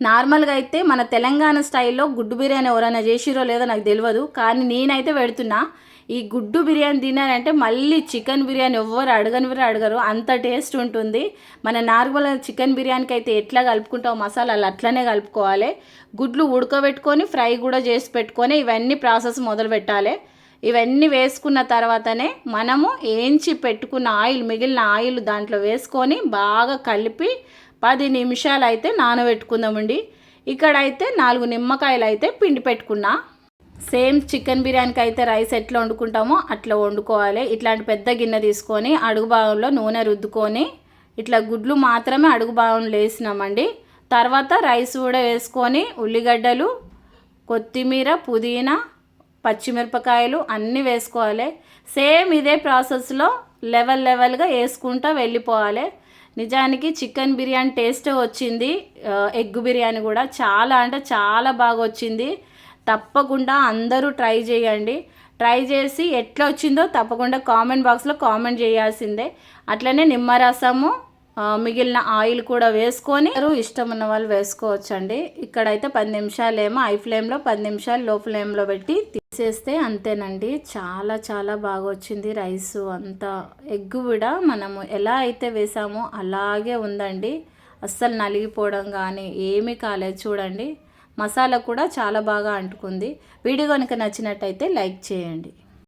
నార్మల్గా అయితే మన తెలంగాణ స్టైల్లో గుడ్డు బిర్యానీ ఎవరైనా చేసిరో లేదో నాకు తెలియదు కానీ నేనైతే పెడుతున్నా ఈ గుడ్డు బిర్యానీ తినారంటే మళ్ళీ చికెన్ బిర్యానీ ఎవ్వరు అడగని అడగరు. అంత టేస్ట్ ఉంటుంది. మన నార్మల్ చికెన్ బిర్యానీకి అయితే ఎట్లా కలుపుకుంటావు మసాలాలు అట్లనే కలుపుకోవాలి. గుడ్లు ఉడకబెట్టుకొని ఫ్రై కూడా చేసి పెట్టుకొని ఇవన్నీ ప్రాసెస్ మొదలు పెట్టాలి. ఇవన్నీ వేసుకున్న తర్వాతనే మనము ఏంచి పెట్టుకున్న ఆయిల్ మిగిలిన ఆయిల్ దాంట్లో వేసుకొని బాగా కలిపి పది నిమిషాలు అయితే నానబెట్టుకుందామండి. ఇక్కడైతే నాలుగు నిమ్మకాయలు అయితే పిండి పెట్టుకున్నా. సేమ్ చికెన్ బిర్యానీకి అయితే రైస్ ఎట్లా వండుకుంటామో అట్లా వండుకోవాలి. ఇట్లాంటి పెద్ద గిన్నె తీసుకొని అడుగు భాగంలో నూనె రుద్దుకొని ఇట్లా గుడ్లు మాత్రమే అడుగు భాగంలో వేసినామండి తర్వాత రైస్ కూడా వేసుకొని ఉల్లిగడ్డలు కొత్తిమీర పుదీనా పచ్చిమిరపకాయలు అన్నీ వేసుకోవాలి. సేమ్ ఇదే ప్రాసెస్లో లెవెల్ లెవెల్గా వేసుకుంటూ వెళ్ళిపోవాలి. నిజానికి చికెన్ బిర్యానీ టేస్ట్ వచ్చింది. ఎగ్ బిర్యానీ కూడా చాలా అంటే చాలా బాగా వచ్చింది. తప్పకుండా అందరూ ట్రై చేయండి. ట్రై చేసి ఎట్లా వచ్చిందో తప్పకుండా కామెంట్ బాక్స్లో కామెంట్ చేయాల్సిందే. అట్లనే నిమ్మరసము మిగిలిన ఆయిల్ కూడా వేసుకొని ఇష్టం ఉన్న వాళ్ళు వేసుకోవచ్చండి. ఇక్కడైతే పది నిమిషాలు ఏమో హై ఫ్లేమ్లో పది నిమిషాలు లో ఫ్లేమ్లో పెట్టి చేస్తే అంతేనండి. చాలా చాలా బాగా వచ్చింది రైస్ అంతా. ఎగ్ కూడా మనము ఎలా అయితే వేసామో అలాగే ఉందండి. అస్సలు నలిగిపోవడం కానీ ఏమీ కాలేదు చూడండి. మసాలా కూడా చాలా బాగా అంటుకుంది. వీడియో కనుక నచ్చినట్టయితే లైక్ చేయండి.